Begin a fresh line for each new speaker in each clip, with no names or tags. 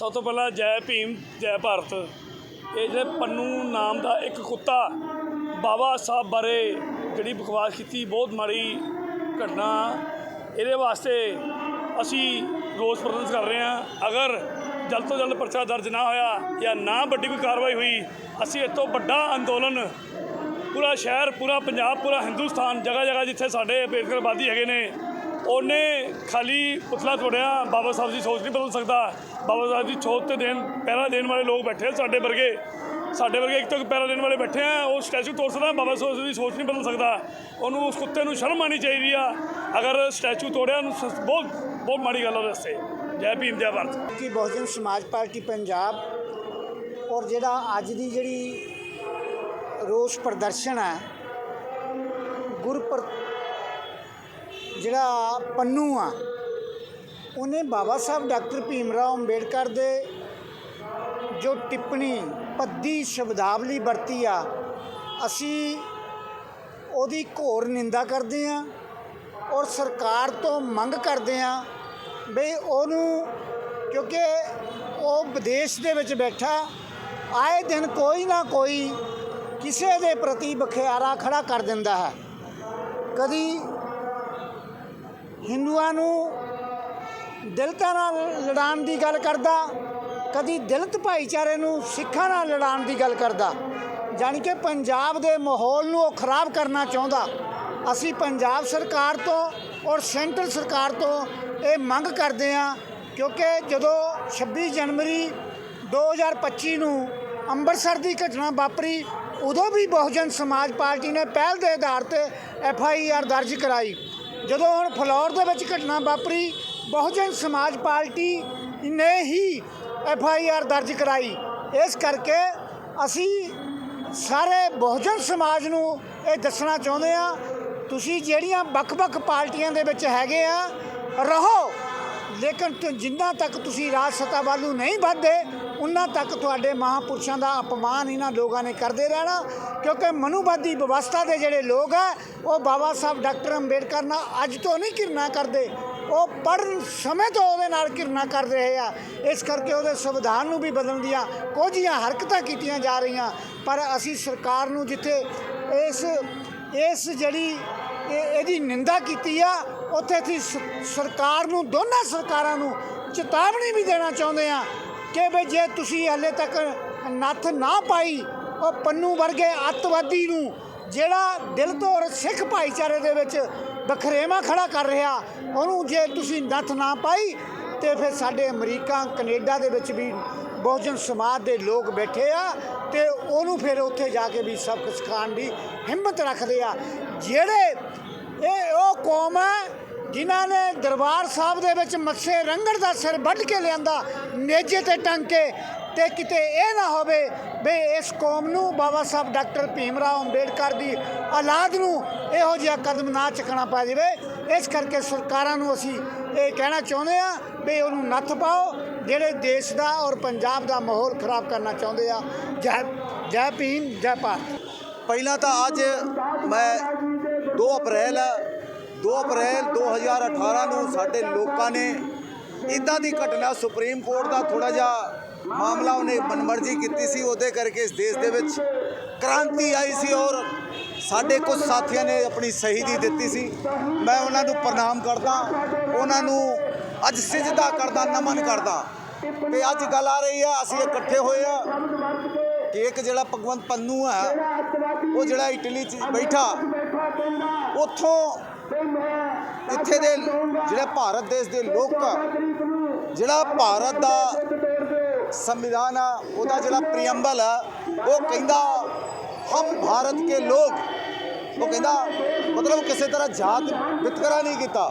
ਸਭ ਤੋਂ ਪਹਿਲਾਂ ਜੈ ਭੀਮ, ਜੈ ਭਾਰਤ। ਇਹ ਜਿਹੜੇ ਪੰਨੂ ਨਾਮ ਦਾ ਇੱਕ ਕੁੱਤਾ ਬਾਬਾ ਸਾਹਿਬ ਬਾਰੇ ਜਿਹੜੀ ਬਕਵਾਸ ਕੀਤੀ, ਬਹੁਤ ਮਾੜੀ ਘਟਨਾ। ਇਹਦੇ ਵਾਸਤੇ ਅਸੀਂ ਰੋਸ ਪ੍ਰਦਰਸ਼ਨ ਕਰ ਰਹੇ ਹਾਂ। ਅਗਰ ਜਲਦ ਤੋਂ ਜਲਦ ਪਰਚਾ ਦਰਜ ਨਾ ਹੋਇਆ ਜਾਂ ਨਾ ਵੱਡੀ ਕੋਈ ਕਾਰਵਾਈ ਹੋਈ, ਅਸੀਂ ਇਸ ਤੋਂ ਵੱਡਾ ਅੰਦੋਲਨ, ਪੂਰਾ ਸ਼ਹਿਰ, ਪੂਰਾ ਪੰਜਾਬ, ਪੂਰਾ ਹਿੰਦੁਸਤਾਨ ਜਗ੍ਹਾ ਜਗ੍ਹਾ ਜਿੱਥੇ ਸਾਡੇ ਅੰਬੇਡਕਰ ਆਬਾਦੀ ਹੈਗੇ ਨੇ ਉਹਨੇ ਖਾਲੀ ਪੁਤਲਾ ਤੋੜਿਆ। ਬਾਬਾ ਸਾਹਿਬ ਦੀ ਸੋਚ ਨਹੀਂ ਬਦਲ ਸਕਦਾ। ਬਾਬਾ ਸਾਹਿਬ ਦੀ ਸੋਚ ਤੇ ਦੇਣ, ਪਹਿਰਾ ਦੇਣ ਵਾਲੇ ਲੋਕ ਬੈਠੇ ਸਾਡੇ ਵਰਗੇ। ਸਾਡੇ ਵਰਗੇ ਇੱਕ ਤੋਂ ਇੱਕ ਪਹਿਰਾ ਦੇਣ ਵਾਲੇ ਬੈਠੇ ਆ। ਉਹ ਸਟੈਚੂ ਤੋੜ ਸਕਦਾ, ਬਾਬਾ ਸਾਹਿਬ ਦੀ ਸੋਚ ਨਹੀਂ ਬਦਲ ਸਕਦਾ। ਉਹਨੂੰ ਉਸ ਕੁੱਤੇ ਨੂੰ ਸ਼ਰਮ ਆਣੀ ਚਾਹੀਦੀ ਆ। ਅਗਰ ਸਟੈਚੂ ਤੋੜਿਆ, ਉਹਨੂੰ ਸ- ਬਹੁਤ ਬਹੁਤ ਮਾੜੀ ਗੱਲ ਆ ਉਹਦੇ ਵਾਸਤੇ। ਜੈ ਭੀਮ, ਜੈ ਭਾਰਤ।
ਕਿ ਬਹੁਜਨ ਸਮਾਜ ਪਾਰਟੀ ਪੰਜਾਬ ਔਰ ਜਿਹੜਾ ਅੱਜ ਦੀ ਜਿਹੜੀ ਰੋਸ ਪ੍ਰਦਰਸ਼ਨ ਹੈ, ਗੁਰਪ੍ਰ ਜਿਹੜਾ ਪੰਨੂ ਆ, ਉਹਨੇ ਬਾਬਾ ਸਾਹਿਬ ਡਾਕਟਰ ਭੀਮ ਰਾਓ ਅੰਬੇਡਕਰ ਦੇ ਜੋ ਟਿੱਪਣੀ, ਪੱਦੀ ਸ਼ਬਦਾਵਲੀ ਵਰਤੀ ਆ, ਅਸੀਂ ਉਹਦੀ ਘੋਰ ਨਿੰਦਾ ਕਰਦੇ ਆ ਔਰ ਸਰਕਾਰ ਤੋਂ ਮੰਗ ਕਰਦੇ ਆ ਵੀ ਉਹਨੂੰ ਕਿਉਂਕਿ ਉਹ ਵਿਦੇਸ਼ ਦੇ ਵਿੱਚ ਬੈਠਾ, ਆਏ ਦਿਨ ਕੋਈ ਨਾ ਕੋਈ ਕਿਸੇ ਦੇ ਪ੍ਰਤੀ ਬਖਿਆਰਾ ਖੜਾ ਕਰ ਦਿੰਦਾ ਹੈ। ਕਦੀ ਹਿੰਦੂਆਂ ਨੂੰ ਦਲਿਤਾਂ ਨਾਲ ਲੜਾਉਣ ਦੀ ਗੱਲ ਕਰਦਾ, ਕਦੀ ਦਲਿਤ ਭਾਈਚਾਰੇ ਨੂੰ ਸਿੱਖਾਂ ਨਾਲ ਲੜਾਉਣ ਦੀ ਗੱਲ ਕਰਦਾ। ਜਾਣੀ ਕਿ ਪੰਜਾਬ ਦੇ ਮਾਹੌਲ ਨੂੰ ਉਹ ਖਰਾਬ ਕਰਨਾ ਚਾਹੁੰਦਾ। ਅਸੀਂ ਪੰਜਾਬ ਸਰਕਾਰ ਤੋਂ ਔਰ ਸੈਂਟਰ ਸਰਕਾਰ ਤੋਂ ਇਹ ਮੰਗ ਕਰਦੇ ਹਾਂ, ਕਿਉਂਕਿ ਜਦੋਂ 26 ਜਨਵਰੀ 2025 ਨੂੰ ਅੰਮ੍ਰਿਤਸਰ ਦੀ ਘਟਨਾ ਵਾਪਰੀ, ਉਦੋਂ ਵੀ ਬਹੁਜਨ ਸਮਾਜ ਪਾਰਟੀ ਨੇ ਪਹਿਲ ਦੇ ਆਧਾਰ ਤੇ ਐਫ ਆਈ ਆਰ ਦਰਜ ਕਰਾਈ। ਜਦੋਂ ਹੁਣ ਫਲੌਰ ਦੇ ਵਿੱਚ ਘਟਨਾ ਵਾਪਰੀ, ਬਹੁਜਨ ਸਮਾਜ ਪਾਰਟੀ ਨੇ ਹੀ ਐਫ ਆਈ ਆਰ ਦਰਜ ਕਰਾਈ। ਇਸ ਕਰਕੇ ਅਸੀਂ ਸਾਰੇ ਬਹੁਜਨ ਸਮਾਜ ਨੂੰ ਇਹ ਦੱਸਣਾ ਚਾਹੁੰਦੇ ਆ ਤੁਸੀਂ ਜਿਹੜੀਆਂ ਵੱਖ-ਵੱਖ ਪਾਰਟੀਆਂ ਦੇ ਵਿੱਚ ਹੈਗੇ ਆ, ਰਹੋ। ਲੇਕਿਨ ਤੁ- ਜਿੰਨਾ ਤੱਕ ਤੁਸੀਂ ਰਾਜ ਸੱਤਾ ਵੱਲ ਨੂੰ ਨਹੀਂ ਵੱਧਦੇ ਉਹਨਾਂ ਤੱਕ ਤੁਹਾਡੇ ਮਹਾਪੁਰਸ਼ਾਂ ਦਾ ਅਪਮਾਨ ਇਹਨਾਂ ਲੋਕਾਂ ਨੇ ਕਰਦੇ ਰਹਿਣਾ, ਕਿਉਂਕਿ ਮਨੁਵਾਦੀ ਵਿਵਸਥਾ ਦੇ ਜਿਹੜੇ ਲੋਕ ਆ, ਉਹ ਬਾਬਾ ਸਾਹਿਬ ਡਾਕਟਰ ਅੰਬੇਡਕਰ ਨਾਲ ਅੱਜ ਤੋਂ ਨਹੀਂ ਘਿਰਨਾ ਕਰਦੇ, ਉਹ ਪੜ੍ਹਨ ਸਮੇਂ ਤੋਂ ਉਹਦੇ ਨਾਲ ਘਿਰਨਾ ਕਰ ਰਹੇ ਆ। ਇਸ ਕਰਕੇ ਉਹਦੇ ਸੰਵਿਧਾਨ ਨੂੰ ਵੀ ਬਦਲਣ ਦੀਆਂ ਕੁਝੀਆਂ ਹਰਕਤਾਂ ਕੀਤੀਆਂ ਜਾ ਰਹੀਆਂ। ਪਰ ਅਸੀਂ ਸਰਕਾਰ ਨੂੰ ਜਿੱਥੇ ਇਸ ਇਸ ਜਿਹੜੀ ਇਹ, ਇਹਦੀ ਨਿੰਦਾ ਕੀਤੀ ਆ, ਉੱਥੇ ਅਸੀਂ ਸ- ਸਰਕਾਰ ਨੂੰ, ਦੋਨਾਂ ਸਰਕਾਰਾਂ ਨੂੰ ਚੇਤਾਵਨੀ ਵੀ ਦੇਣਾ ਚਾਹੁੰਦੇ ਆ। ਕਿ ਵੀ ਜੇ ਤੁਸੀਂ ਹਲੇ ਤੱਕ ਨੱਥ ਨਾ ਪਾਈ, ਉਹ ਪੰਨੂ ਵਰਗੇ ਅੱਤਵਾਦੀ ਨੂੰ, ਜਿਹੜਾ ਦਿਲ ਤੋਂ ਸਿੱਖ ਭਾਈਚਾਰੇ ਦੇ ਵਿੱਚ ਬਖਰੇਵਾ ਖੜਾ ਕਰ ਰਿਹਾ, ਉਹਨੂੰ ਜੇ ਤੁਸੀਂ ਨੱਥ ਨਾ ਪਾਈ, ਤੇ ਫਿਰ ਸਾਡੇ ਅਮਰੀਕਾ, ਕੈਨੇਡਾ ਦੇ ਵਿੱਚ ਵੀ ਬਹੁਜਨ ਸਮਾਜ ਦੇ ਲੋਕ ਬੈਠੇ ਆ, ਤੇ ਉਹਨੂੰ ਫਿਰ ਉੱਥੇ ਜਾ ਕੇ ਵੀ ਸਬਕ ਸਿਖਾਉਣ ਦੀ ਹਿੰਮਤ ਰੱਖਦੇ ਆ। ਜਿਹੜੇ ਇਹ ਉਹ ਕੌਮ ਹੈ ਜਿਨ੍ਹਾਂ ਨੇ ਦਰਬਾਰ ਸਾਹਿਬ ਦੇ ਵਿੱਚ ਮੱਸੇ ਰੰਗੜ ਦਾ ਸਿਰ ਵੱਢ ਕੇ ਲਿਆਂਦਾ ਨੇਜੇ ਤੇ ਟੰਗ ਕੇ ਤੇ ਕਿਤੇ ਇਹ ਨਾ ਹੋਵੇ ਵੀ ਇਸ ਕੌਮ ਨੂੰ ਬਾਬਾ ਸਾਹਿਬ ਡਾਕਟਰ ਭੀਮ ਰਾਓ ਅੰਬੇਡਕਰ ਦੀ ਔਲਾਦ ਨੂੰ ਇਹੋ ਜਿਹਾ ਕਦਮ ਨਾ ਚੱਕਣਾ ਪੈ ਜਾਵੇ। ਇਸ ਕਰਕੇ ਸਰਕਾਰਾਂ ਨੂੰ ਅਸੀਂ ਇਹ ਕਹਿਣਾ ਚਾਹੁੰਦੇ ਆ ਵੀ ਉਹਨੂੰ ਨੱਥ ਪਾਓ, ਜਿਹੜੇ ਦੇਸ਼ ਦਾ ਔਰ ਪੰਜਾਬ ਦਾ ਮਾਹੌਲ ਖਰਾਬ ਕਰਨਾ ਚਾਹੁੰਦੇ ਆ। ਜੈ ਜੈ ਭੀਮ, ਜੈ ਭਾਰਤ।
ਪਹਿਲਾਂ ਤਾਂ ਅੱਜ ਮੈਂ 2 ਅਪ੍ਰੈਲ 2 ਅਪ੍ਰੈਲ 2018 ਨੂੰ ਸਾਡੇ ਲੋਕਾਂ ਨੇ ਇਦਾਂ ਦੀ ਘਟਨਾ ਸੁਪਰੀਮ ਕੋਰਟ ਦਾ ਥੋੜਾ ਜਿਹਾ ਮਾਮਲਾ ਉਹਨੇ ਮਨਮਰਜ਼ੀ ਕੀਤੀ ਸੀ। ਉਹਦੇ ਕਰਕੇ ਇਸ ਦੇਸ਼ ਦੇ ਵਿੱਚ ਕ੍ਰਾਂਤੀ ਆਈ ਸੀ ਔਰ ਸਾਡੇ ਕੁਝ ਸਾਥੀਆਂ ਨੇ ਆਪਣੀ ਸ਼ਹੀਦੀ ਦਿੱਤੀ ਸੀ। ਮੈਂ ਉਹਨਾਂ ਨੂੰ ਪ੍ਰਣਾਮ ਕਰਦਾ, ਉਹਨਾਂ ਨੂੰ ਅੱਜ ਸਿਜਦਾ ਕਰਦਾ, ਨਮਨ ਕਰਦਾ। ਤੇ ਅੱਜ ਗੱਲ ਆ ਰਹੀ ਆ ਅਸੀਂ ਇਕੱਠੇ ਹੋਏ ਆ ਕਿ ਇੱਕ ਜਿਹੜਾ ਭਗਵੰਤ ਪੰਨੂ ਹੈ, ਉਹ ਜਿਹੜਾ ਇਟਲੀ 'ਚ ਬੈਠਾ, ਉੱਥੋਂ ਇੱਥੇ ਦੇ ਜਿਹੜੇ ਭਾਰਤ ਦੇਸ਼ ਦੇ ਲੋਕ ਜਿਹੜਾ ਭਾਰਤ ਦਾ ਸੰਵਿਧਾਨ ਆ ਉਹਦਾ ਜਿਹੜਾ ਪ੍ਰੀਐਮਬਲ ਆ ਉਹ ਕਹਿੰਦਾ ਹਮ ਭਾਰਤ ਕੇ ਲੋਕ। ਉਹ ਕਹਿੰਦਾ ਮਤਲਬ ਕਿਸੇ ਤਰ੍ਹਾਂ ਜਾਤ ਵਿਤਕਰਾ ਨਹੀਂ ਕੀਤਾ।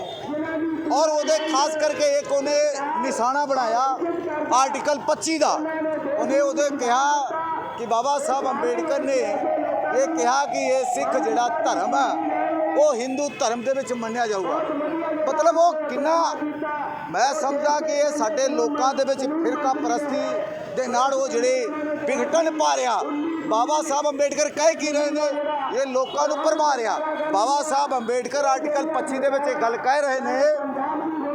ਔਰ ਉਹਦੇ ਖਾਸ ਕਰਕੇ ਇੱਕ ਉਹਨੇ ਨਿਸ਼ਾਨਾ ਬਣਾਇਆ ਆਰਟੀਕਲ 25 ਦਾ। ਉਹਨੇ ਉਹਦੇ ਕਿਹਾ ਕਿ ਬਾਬਾ ਸਾਹਿਬ ਅੰਬੇਡਕਰ ਨੇ ਇਹ ਕਿਹਾ ਕਿ ਇਹ ਸਿੱਖ ਜਿਹੜਾ ਧਰਮ ਹੈ ਉਹ ਹਿੰਦੂ ਧਰਮ ਦੇ ਵਿੱਚ ਮੰਨਿਆ ਜਾਊਗਾ। ਮਤਲਬ ਉਹ ਕਿੰਨਾ ਮੈਂ ਸਮਝਦਾ ਕਿ ਇਹ ਸਾਡੇ ਲੋਕਾਂ ਦੇ ਵਿੱਚ ਫਿਰਕਾ ਪ੍ਰਸਤੀ ਦੇ ਨਾਲ ਉਹ ਜਿਹੜੇ ਵਿਘਟਨ ਪਾ ਰਿਹਾ ਬਾਬਾ ਸਾਹਿਬ ਅੰਬੇਡਕਰ ਕਹਿ ਕੀ ਰਹੇ ਨੇ? ਇਹ ਲੋਕਾਂ ਨੂੰ ਭਰਮਾ ਰਿਹਾ ਬਾਬਾ ਸਾਹਿਬ ਅੰਬੇਡਕਰ ਆਰਟੀਕਲ 25 ਦੇ ਵਿੱਚ ਇਹ ਗੱਲ ਕਹਿ ਰਹੇ ਨੇ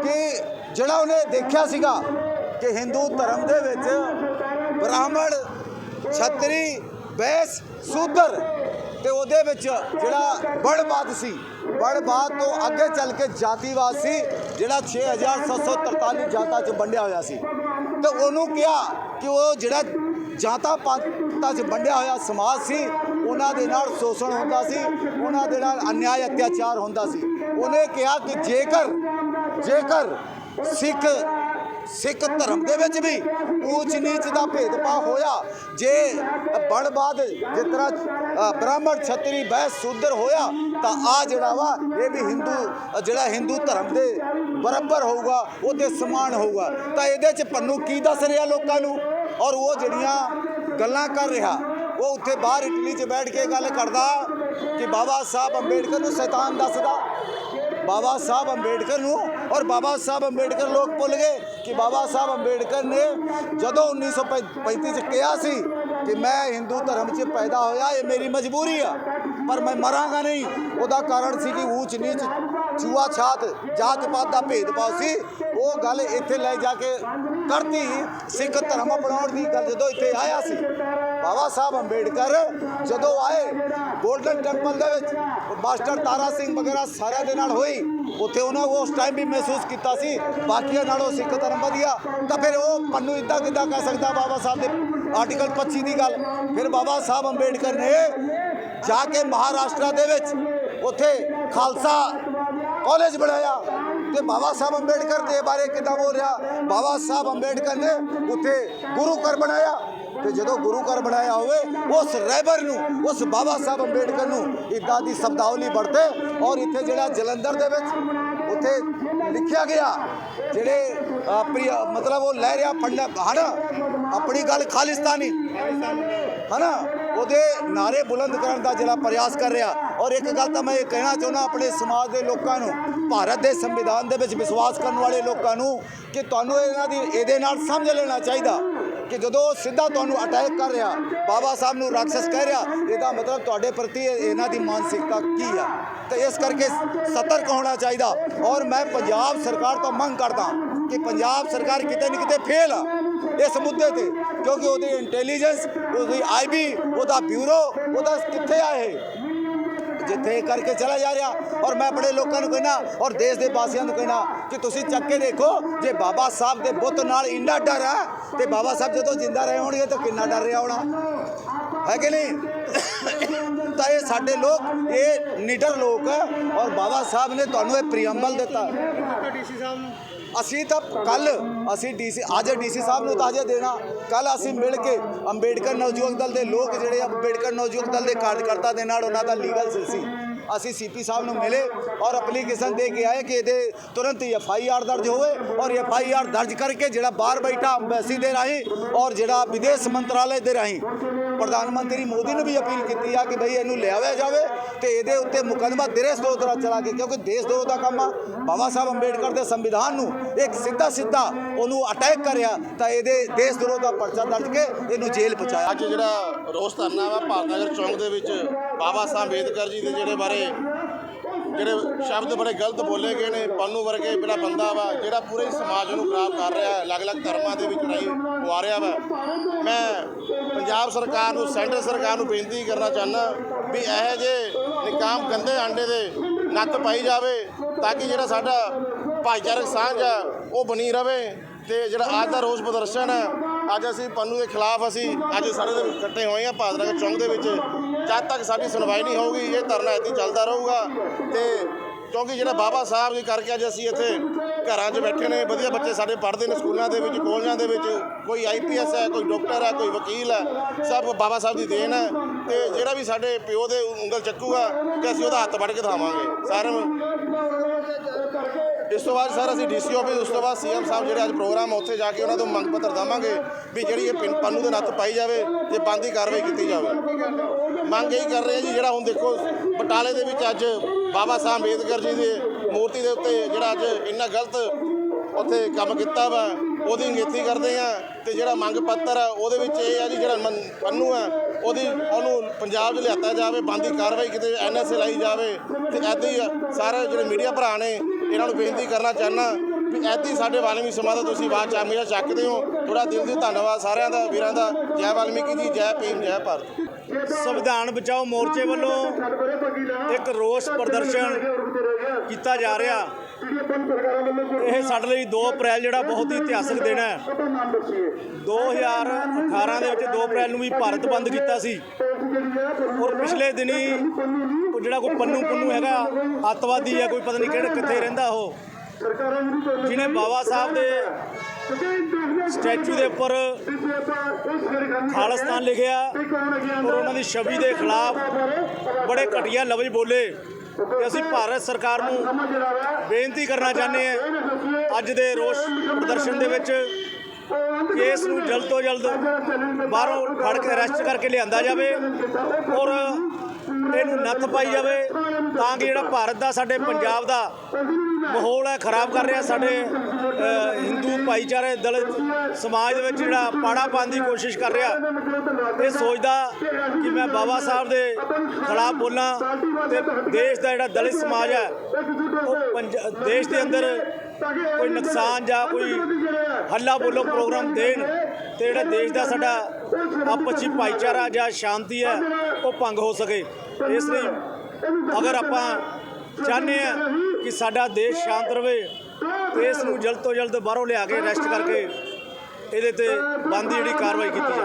ਕਿ ਜਿਹੜਾ ਉਹਨੇ ਦੇਖਿਆ ਸੀਗਾ ਕਿ ਹਿੰਦੂ ਧਰਮ ਦੇ ਵਿੱਚ ਬ੍ਰਾਹਮਣ, ਛਤਰੀ, ਬੈਸ ਸੂਦਰ ਤੇ ਉਹਦੇ ਵਿੱਚ ਜਿਹੜਾ ਬੜਬਾਦ ਸੀ ਬੜਬਾਦ ਤੋਂ ਅੱਗੇ ਚੱਲ ਕੇ ਜਾਤੀਵਾਦ ਸੀ, ਜਿਹੜਾ 6743 ਜਾਤਾਂ 'ਚ ਵੰਡਿਆ ਹੋਇਆ ਸੀ। ਤੇ ਉਹਨੂੰ ਕਿਹਾ ਕਿ ਉਹ ਜਿਹੜਾ ਜਾਤਾਂ ਪਾਤਾਂ 'ਚ ਵੰਡਿਆ ਹੋਇਆ ਸਮਾਜ ਸੀ, ਉਹਨਾਂ ਦੇ ਨਾਲ ਸ਼ੋਸ਼ਣ ਹੁੰਦਾ ਸੀ, ਉਹਨਾਂ ਦੇ ਨਾਲ ਅਨਿਆਏ ਅਤਿਆਚਾਰ ਹੁੰਦਾ ਸੀ। ਉਹਨੇ ਕਿਹਾ ਕਿ ਜੇਕਰ ਜੇਕਰ ਸਿੱਖ ਸਿੱਖ ਧਰਮ ਦੇ ਵਿੱਚ ਵੀ ਊਚ ਨੀਚ ਦਾ ਭੇਦਭਾਵ ਹੋਇਆ। ਜੇ ਬਣਬਾਦ ਜਿਸ ਤਰ੍ਹਾਂ ਬ੍ਰਾਹਮਣ, ਛਤਰੀ, ਬੈਸ, ਸੂਦਰ ਹੋਇਆ, ਤਾਂ ਆ ਜਿਹੜਾ ਵਾ, ਇਹ ਵੀ ਹਿੰਦੂ, ਜਿਹੜਾ ਹਿੰਦੂ ਧਰਮ ਦੇ ਬਰਾਬਰ ਹੋਊਗਾ, ਉਹਦੇ ਸਮਾਨ ਹੋਊਗਾ। ਤਾਂ ਇਹਦੇ ਚ ਪੰਨੂ ਕੀ ਦੱਸ ਰਿਹਾ ਲੋਕਾਂ ਨੂੰ? ਔਰ ਉਹ ਜਿਹੜੀਆਂ ਗੱਲਾਂ ਕਰ ਰਿਹਾ, ਉਹ ਉੱਥੇ ਬਾਹਰ ਇਟਲੀ 'ਚ ਬੈਠ ਕੇ ਗੱਲ ਕਰਦਾ ਕਿ ਬਾਬਾ ਸਾਹਿਬ ਅੰਬੇਡਕਰ ਨੂੰ ਸ਼ੈਤਾਨ ਦੱਸਦਾ। ਬਾਬਾ ਸਾਹਿਬ ਅੰਬੇਡਕਰ ਨੂੰ ਔਰ ਬਾਬਾ ਸਾਹਿਬ ਅੰਬੇਡਕਰ ਲੋਕ ਭੁੱਲ ਗਏ ਕਿ ਬਾਬਾ ਸਾਹਿਬ ਅੰਬੇਡਕਰ ਨੇ ਜਦੋਂ 1935 ਚ ਕਿਹਾ ਸੀ ਕਿ ਮੈਂ ਹਿੰਦੂ ਧਰਮ 'ਚ ਪੈਦਾ ਹੋਇਆ, ਇਹ ਮੇਰੀ ਮਜਬੂਰੀ ਆ। ਪਰ ਮੈਂ ਮਰਾਂਗਾ ਨਹੀਂ। ਉਹਦਾ ਕਾਰਨ ਸੀ ਕਿ ਊਚ ਨੀਚ ਛੂਆ ਛਾਤ, ਜਾਤ ਪਾਤ ਦਾ ਭੇਦਭਾਵ ਸੀ। ਉਹ ਗੱਲ ਇੱਥੇ ਲੈ ਜਾ ਕੇ ਕਰਤੀ। ਸਿੱਖ ਧਰਮ ਅਪਣਾਉਣ ਦੀ ਗੱਲ ਜਦੋਂ ਇੱਥੇ ਆਇਆ ਸੀ, ਬਾਬਾ ਸਾਹਿਬ ਅੰਬੇਡਕਰ ਜਦੋਂ ਆਏ, ਗੋਲਡਨ ਟੈਂਪਲ ਦੇ ਵਿੱਚ, ਮਾਸਟਰ ਤਾਰਾ ਸਿੰਘ ਵਗੈਰਾ ਸਾਰਿਆਂ ਦੇ ਨਾਲ ਹੋਈ। ਉੱਥੇ ਉਹਨਾਂ ਉਸ ਟਾਈਮ ਵੀ ਮਹਿਸੂਸ ਕੀਤਾ ਸੀ। ਬਾਕੀਆਂ ਨਾਲੋਂ ਸਿੱਖ ਧਰਮ ਵਧੀਆ। ਤਾਂ ਫਿਰ ਉਹ ਪੰਨੂ ਇਦਾਂ ਕਿੱਦਾਂ ਕਹਿ ਸਕਦਾ ਬਾਬਾ ਸਾਹਿਬ ਦੇ ਆਰਟੀਕਲ 25 ਦੀ ਗੱਲ। ਫਿਰ ਬਾਬਾ ਸਾਹਿਬ ਅੰਬੇਡਕਰ ਨੇ ਜਾ ਕੇ ਮਹਾਰਾਸ਼ਟਰ ਦੇ ਵਿੱਚ ਉੱਥੇ ਖਾਲਸਾ ਕਾਲਜ ਬਣਾਇਆ। ਤੇ ਬਾਬਾ ਸਾਹਿਬ ਅੰਬੇਡਕਰ ਦੇ ਬਾਰੇ ਕਿੱਦਾਂ ਬੋਲ ਰਿਹਾ? ਬਾਬਾ ਸਾਹਿਬ ਅੰਬੇਡਕਰ ਨੇ ਉੱਥੇ ਗੁਰੂ ਘਰ ਬਣਾਇਆ। ਤੇ ਜਦੋਂ ਗੁਰੂ ਘਰ ਬਣਾਇਆ ਹੋਵੇ, ਉਸ ਰਹਿਬਰ ਨੂੰ, ਉਸ ਬਾਬਾ ਸਾਹਿਬ ਅੰਬੇਡਕਰ ਨੂੰ ਇਦਾਂ ਦੀ ਸ਼ਬਦਾਵਲੀ ਵਰਤੇ। ਔਰ ਇੱਥੇ ਜਿਹੜਾ ਜਲੰਧਰ ਦੇ ਵਿੱਚ ਉੱਥੇ ਲਿਖਿਆ ਗਿਆ, ਜਿਹੜੇ ਆਪਣੀ, ਮਤਲਬ ਉਹ ਲੈ ਰਿਹਾ ਫੰਡਾ ਹਨਾ? ਆਪਣੀ ਗੱਲ ਖਾਲਿਸਤਾਨੀ, ਹਨਾ? ਉਹਦੇ ਨਾਰੇ ਬੁਲੰਦ ਕਰਨ ਦਾ ਜਿਹੜਾ ਪ੍ਰਯਾਸ ਕਰ ਰਿਹਾ। ਔਰ ਇੱਕ ਗੱਲ ਤਾਂ ਮੈਂ ਇਹ ਕਹਿਣਾ ਚਾਹੁੰਦਾ ਆਪਣੇ ਸਮਾਜ ਦੇ ਲੋਕਾਂ ਨੂੰ, ਭਾਰਤ ਦੇ ਸੰਵਿਧਾਨ ਦੇ ਵਿੱਚ ਵਿਸ਼ਵਾਸ ਕਰਨ ਵਾਲੇ ਲੋਕਾਂ ਨੂੰ, ਕਿ ਤੁਹਾਨੂੰ ਇਹਨਾਂ ਦੀ, ਇਹਦੇ ਨਾਲ ਸਮਝ ਲੈਣਾ ਚਾਹੀਦਾ। ਕਿ ਜਦੋਂ ਸਿੱਧਾ ਤੁਹਾਨੂੰ ਅਟੈਕ ਕਰ ਰਿਹਾ, ਬਾਬਾ ਸਾਹਿਬ ਨੂੰ ਰਾਖਸ਼ ਕਹਿ ਰਿਹਾ, ਇਹਦਾ ਮਤਲਬ ਤੁਹਾਡੇ ਪ੍ਰਤੀ ਇਹਨਾਂ ਦੀ ਮਾਨਸਿਕਤਾ ਕੀ ਆ? ਤੇ ਇਸ ਕਰਕੇ ਸਤਰਕ ਹੋਣਾ ਚਾਹੀਦਾ। ਔਰ ਮੈਂ ਪੰਜਾਬ ਸਰਕਾਰ ਤੋਂ ਮੰਗ ਕਰਦਾ ਕਿ ਪੰਜਾਬ ਸਰਕਾਰ ਕਿਤੇ ਨਾ ਕਿਤੇ ਫੇਲ ਆ ਇਸ ਮੁੱਦੇ ਤੇ, ਕਿਉਂਕਿ ਉਹਦੀ ਇੰਟੈਲੀਜੈਂਸ ਉਹਦੀ ਆਈਬੀ ਉਹਦਾ ਬਿਊਰੋ ਉਹਦਾ ਕਿੱਥੇ ਆ ਇਹ? ਜਿੱਥੇ ਕਰਕੇ ਚਲਾ ਜਾ ਰਿਹਾ। ਔਰ ਮੈਂ ਆਪਣੇ ਲੋਕਾਂ ਨੂੰ ਕਹਿਣਾ ਔਰ ਦੇਸ਼ ਦੇ ਵਾਸੀਆਂ ਨੂੰ ਕਹਿਣਾ ਕਿ ਤੁਸੀਂ ਚੱਕ ਕੇ ਦੇਖੋ, ਜੇ ਬਾਬਾ ਸਾਹਿਬ ਦੇ ਬੁੱਤ ਨਾਲ ਇੰਨਾ ਡਰ ਹੈ, ਤੇ ਬਾਬਾ ਸਾਹਿਬ ਜਦੋਂ ਜਿੰਦਾ ਰਹੇ ਹੋਣਗੇ ਤਾਂ ਕਿੰਨਾ ਡਰ ਰਿਹਾ ਹੋਣਾ। ਹੈ ਕਿ ਨਹੀਂ? ਤਾਂ ਇਹ ਸਾਡੇ ਲੋਕ, ਇਹ ਨਿਡਰ ਲੋਕ ਹੈ ਔਰ ਬਾਬਾ ਸਾਹਿਬ ਨੇ ਤੁਹਾਨੂੰ ਇਹ ਪ੍ਰੀਅੰਬਲ ਦਿੱਤਾ। ਡੀਸੀ ਸਾਹਿਬ ਨੂੰ ਅਸੀਂ ਤਾਂ ਕੱਲ ਅਸੀਂ ਡੀਸੀ, ਅੱਜ ਡੀਸੀ ਸਾਹਿਬ ਨੂੰ ਤਾਜ਼ਾ ਦੇਣਾ। ਕੱਲ ਅਸੀਂ ਮਿਲ ਕੇ ਅੰਬੇਡਕਰ ਨਵਜੁਵਕ ਦਲ ਦੇ ਲੋਕ ਜਿਹੜੇ ਅੰਬੇਡਕਰ ਨਵਜੁਵਕ ਦਲ ਦੇ ਕਾਰਜਕਰਤਾ ਦੇ ਨਾਲ ਉਹਨਾਂ ਦਾ ਲੀਗਲ ਸੀ ਅਸੀਂ ਸੀਪੀ ਸਾਹਿਬ ਨੂੰ ਮਿਲੇ ਔਰ ਐਪਲੀਕੇਸ਼ਨ ਦੇ ਕੇ ਆਏ ਕਿ ਇਹਦੇ ਤੁਰੰਤ ਹੀ ਐਫ ਆਈ ਆਰ ਦਰਜ ਹੋਵੇ ਔਰ ਐਫ ਆਈ ਆਰ ਦਰਜ ਕਰਕੇ ਜਿਹੜਾ ਬਾਹਰ ਬੈਠਾ ਅੰਬੈਸੀ ਦੇ ਰਾਹੀਂ ਔਰ ਜਿਹੜਾ ਵਿਦੇਸ਼ ਮੰਤਰਾਲੇ ਦੇ ਰਾਹੀਂ ਪ੍ਰਧਾਨ ਮੰਤਰੀ ਮੋਦੀ ਨੂੰ ਵੀ ਅਪੀਲ ਕੀਤੀ ਆ ਕਿ ਭਈ ਇਹਨੂੰ ਲਿਆਵਿਆ ਜਾਵੇ ਤੇ ਇਹਦੇ ਉੱਤੇ ਮੁਕੱਦਮਾ ਦੇਸ਼ ਦੋ ਤਰ੍ਹਾਂ ਚਲਾ ਕੇ, ਕਿਉਂਕਿ ਦੇਸ਼ ਦੋ ਦਾ ਕੰਮ ਆ। ਬਾਬਾ ਸਾਹਿਬ ਅੰਬੇਡਕਰ ਦੇ ਸੰਵਿਧਾਨ ਨੂੰ ਇੱਕ ਸਿੱਧਾ ਸਿੱਧਾ ਉਹਨੂੰ ਅਟੈਕ ਕਰਿਆ ਤਾਂ ਇਹਦੇ ਦੇਸ਼ ਵਿਰੋਧ ਦਾ ਪਰਚਾ ਦਰਜ ਕੇ ਇਹਨੂੰ ਜੇਲ੍ਹ ਪਹੁੰਚਾਇਆ।
ਅੱਜ ਜਿਹੜਾ ਰੋਸ ਧਰਨਾ ਵਾ, ਭਾਰਤ ਨਗਰ ਚੌਂਕ ਦੇ ਵਿੱਚ ਬਾਬਾ ਸਾਹਿਬ ਅੰਬੇਦਕਰ ਜੀ ਦੇ ਜਿਹੜੇ ਬਾਰੇ ਜਿਹੜੇ ਸ਼ਬਦ ਬੜੇ ਗਲਤ ਬੋਲੇ ਗਏ ਨੇ, ਪਾਨੂ ਵਰਗੇ ਜਿਹੜਾ ਬੰਦਾ ਵਾ, ਜਿਹੜਾ ਪੂਰੇ ਸਮਾਜ ਨੂੰ ਖਰਾਬ ਕਰ ਰਿਹਾ ਹੈ, ਅਲੱਗ-ਅਲੱਗ ਧਰਮਾਂ ਦੇ ਵਿੱਚ ਲੜਾਈ ਪਵਾ ਰਿਹਾ ਵਾ। ਮੈਂ ਪੰਜਾਬ ਸਰਕਾਰ ਨੂੰ, ਸੈਂਟਰ ਸਰਕਾਰ ਨੂੰ ਬੇਨਤੀ ਕਰਨਾ ਚਾਹੁੰਦਾ ਵੀ ਇਹੋ ਜਿਹੇ ਨਿਕਾਮ ਗੰਦੇ ਆਂਡੇ ਦੇ ਨੱਤ ਪਾਈ ਜਾਵੇ ਤਾਂ ਕਿ ਜਿਹੜਾ ਸਾਡਾ ਭਾਈਚਾਰਕ ਸਾਂਝ ਆ, ਉਹ ਬਣੀ ਰਵੇ ਤੇ ਜਿਹੜਾ ਅੱਜ ਦਾ ਰੋਸ ਪ੍ਰਦਰਸ਼ਨ ਹੈ, ਅੱਜ ਅਸੀਂ ਪੰਨੂ ਦੇ ਖਿਲਾਫ ਅਸੀਂ ਅੱਜ ਸਾਰੇ ਦੇ ਇਕੱਠੇ ਹੋਏ ਆ ਭਾਦਰਾ ਚੌਂਕ ਦੇ ਵਿੱਚ। ਜਦ ਤੱਕ ਸਾਡੀ ਸੁਣਵਾਈ ਨਹੀਂ ਹੋਊਗੀ, ਇਹ ਧਰਨਾ ਇੱਥੇ ਚੱਲਦਾ ਰਹੂਗਾ। ਤੇ ਕਿਉਂਕਿ ਜਿਹੜਾ ਬਾਬਾ ਸਾਹਿਬ ਜੀ ਕਰਕੇ ਅੱਜ ਅਸੀਂ ਇੱਥੇ ਘਰਾਂ 'ਚ ਬੈਠੇ ਨੇ, ਵਧੀਆ ਬੱਚੇ ਸਾਡੇ ਪੜ੍ਹਦੇ ਨੇ ਸਕੂਲਾਂ ਦੇ ਵਿੱਚ, ਕਾਲਜਾਂ ਦੇ ਵਿੱਚ, ਕੋਈ ਆਈਪੀਐਸ ਹੈ, ਕੋਈ ਡਾਕਟਰ ਹੈ, ਕੋਈ ਵਕੀਲ ਹੈ, ਸਭ ਬਾਬਾ ਸਾਹਿਬ ਦੀ ਦੇਣ ਹੈ। ਤੇ ਜਿਹੜਾ ਵੀ ਸਾਡੇ ਪਿਓ ਦੇ ਉਂਗਲ ਚੱਕੂਗਾ ਤੇ ਅਸੀਂ ਉਹਦਾ ਹੱਥ ਵੱਢ ਕੇ ਦਿਖਾਵਾਂਗੇ। ਸਾਰਿਆਂ ਨੂੰ ਇਸ ਤੋਂ ਬਾਅਦ ਸਰ ਅਸੀਂ ਡੀਸੀ ਆਫਿਸ, ਉਸ ਤੋਂ ਬਾਅਦ ਸੀਐਮ ਸਾਹਿਬ ਜਿਹੜੇ ਅੱਜ ਪ੍ਰੋਗਰਾਮ ਆ, ਉੱਥੇ ਜਾ ਕੇ ਉਹਨਾਂ ਨੂੰ ਮੰਗ ਪੱਤਰ ਦਵਾਂਗੇ ਵੀ ਜਿਹੜੀ ਇਹ ਪਿੰਨ ਪੰਨੂ ਦੇ ਨੱਥ ਪਾਈ ਜਾਵੇ ਤੇ ਬੰਦੀ ਕਾਰਵਾਈ ਕੀਤੀ ਜਾਵੇ। ਮੰਗ ਇਹੀ ਕਰ ਰਹੇ ਆ ਜੀ, ਜਿਹੜਾ ਹੁਣ ਦੇਖੋ, ਬਟਾਲੇ ਦੇ ਵਿੱਚ ਅੱਜ ਬਾਬਾ ਸਾਹਿਬ ਅੰਬੇਦਕਰ ਜੀ ਦੇ ਮੂਰਤੀ ਦੇ ਉੱਤੇ ਜਿਹੜਾ ਅੱਜ ਇੰਨਾ ਗਲਤ ਉੱਥੇ ਕੰਮ ਕੀਤਾ ਵਾ, ਉਹਦੀ ਨਿਗੇਤੀ ਕਰਦੇ ਆ ਤੇ ਜਿਹੜਾ ਮੰਗ ਪੱਤਰ ਆ, ਉਹਦੇ ਵਿੱਚ ਇਹ ਆ ਜੀ, ਜਿਹੜਾ ਮਨ- ਪੰਨੂ ਆ, ਉਹਦੀ, ਉਹਨੂੰ ਪੰਜਾਬ 'ਚ ਲਿਆਤਾ ਜਾਵੇ, ਬੰਦੀ ਕਾਰਵਾਈ ਕਿਤੇ ਐਨਐਸਏ ਲਾਈ ਜਾਵੇ ਤੇ ਐਦਾਂ ਹੀ ਸਾਰੇ ਜਿਹੜੇ ਮੀਡੀਆ ਭਰਾ ਨੇ ਇਹਨਾਂ ਨੂੰ ਬੇਨਤੀ ਕਰਨਾ ਚਾਹੁੰਦਾ ਵੀ ਐਦੀ ਸਾਡੇ ਵਾਲਮੀ ਸਮਾਜ ਦਾ ਤੁਸੀਂ ਆਵਾਜ਼ ਹਮੇਸ਼ਾ ਚੱਕਦੇ ਹੋ। ਥੋੜਾ ਦਿਲ ਦੀ ਧੰਨਵਾਦ ਸਾਰਿਆਂ ਦਾ, ਵੀਰਾਂ ਦਾ। ਜੈ ਵਾਲਮੀਕੀ ਜੀ, ਜੈ ਭੀਮ, ਜੈ ਭਾਰਤ।
ਸੰਵਿਧਾਨ ਬਚਾਓ ਮੋਰਚੇ ਵੱਲੋਂ ਇੱਕ ਰੋਸ ਪ੍ਰਦਰਸ਼ਨ ਕੀਤਾ ਜਾ ਰਿਹਾ। ਇਹ ਸਾਡੇ ਲਈ 2 ਅਪ੍ਰੈਲ ਜਿਹੜਾ ਬਹੁਤ ਹੀ ਇਤਿਹਾਸਕ ਦਿਨ ਹੈ। 2018 ਦੇ ਵਿੱਚ 2 ਅਪ੍ਰੈਲ ਨੂੰ ਵੀ ਭਾਰਤ ਬੰਦ ਕੀਤਾ ਸੀ। ਔਰ ਪਿਛਲੇ ਦਿਨੀ ਜਿਹੜਾ ਕੋਈ ਪੰਨੂ ਪੰਨੂ ਹੈਗਾ ਅੱਤਵਾਦੀ ਹੈ ਕੋਈ ਪਤਾ ਨਹੀਂ ਕਿਹੜੇ ਕਿੱਥੇ ਰਹਿੰਦਾ ਉਹ। ਜਿਹਨੇ ਬਾਬਾ ਸਾਹਿਬ ਦੇ ਸਟੈਚੂ ਦੇ ਉੱਪਰ ਖਾਲਿਸਤਾਨ ਲਿਖਿਆ ਔਰ ਉਹਨਾਂ ਦੀ ਛਵੀ ਦੇ ਖਿਲਾਫ ਬੜੇ ਘਟੀਆ ਲਫ਼ਜ਼ ਬੋਲੇ। ਤੇ ਅਸੀਂ ਭਾਰਤ ਸਰਕਾਰ ਨੂੰ ਬੇਨਤੀ ਕਰਨਾ ਚਾਹੁੰਦੇ ਹਾਂ ਅੱਜ ਦੇ ਰੋਸ ਪ੍ਰਦਰਸ਼ਨ ਦੇ ਵਿੱਚ ਕਿ ਇਸ ਨੂੰ ਜਲਦ ਤੋਂ ਜਲਦ ਬਾਹਰੋਂ ਫੜ ਕੇ ਅਰੈਸਟ ਕਰਕੇ ਲਿਆਂਦਾ ਜਾਵੇ। ਔਰ ਇਹਨੂੰ ਨੱਥ ਪਾਈ ਜਾਵੇ ਤਾਂ ਕਿ ਜਿਹੜਾ ਭਾਰਤ ਦਾ ਸਾਡੇ ਪੰਜਾਬ ਦਾ ਮਾਹੌਲ ਹੈ, ਖਰਾਬ ਕਰ ਰਿਹਾ ਸਾਡੇ ਹਿੰਦੂ ਭਾਈਚਾਰੇ, ਦਲਿਤ ਸਮਾਜ ਦੇ ਵਿੱਚ ਜਿਹੜਾ ਪਾੜਾ ਪਾਉਣ ਦੀ ਕੋਸ਼ਿਸ਼ ਕਰ ਰਿਹਾ। ਇਹ ਸੋਚਦਾ ਕਿ ਮੈਂ ਬਾਬਾ ਸਾਹਿਬ ਦੇ ਖਿਲਾਫ ਬੋਲਾਂ ਤੇ ਦੇਸ਼ ਦਾ ਜਿਹੜਾ ਦਲਿਤ ਸਮਾਜ ਹੈ, ਉਹ ਪੰਜ- ਦੇਸ਼ ਦੇ ਅੰਦਰ ਕੋਈ ਨੁਕਸਾਨ ਜਾਂ ਕੋਈ ਹੱਲਾ ਬੋਲੋ ਪ੍ਰੋਗਰਾਮ ਦੇਣ ਤੇ ਜਿਹੜਾ ਦੇਸ਼ ਦਾ ਸਾਡਾ ਆਪਸੀ ਭਾਈਚਾਰਾ ਜਾਂ ਸ਼ਾਂਤੀ ਹੈ, ਉਹ ਭੰਗ ਹੋ ਸਕੇ। ਇਸ ਲਈ ਅਗਰ ਆਪਾਂ ਚਾਹੁੰਦੇ ਆ ਕਿ ਸਾਡਾ ਦੇਸ਼ ਸ਼ਾਂਤ ਰਵੇ ਤੇ ਇਸ ਨੂੰ ਜਲਦ ਤੋਂ ਜਲਦ ਬਾਹਰੋਂ ਲਿਆ ਕੇ ਅਰੈਸਟ ਕਰਕੇ ਇਹਦੇ ਤੇ ਬੰਦੀ ਜਿਹੜੀ ਕਾਰਵਾਈ ਕੀਤੀ ਜਾਵੇ।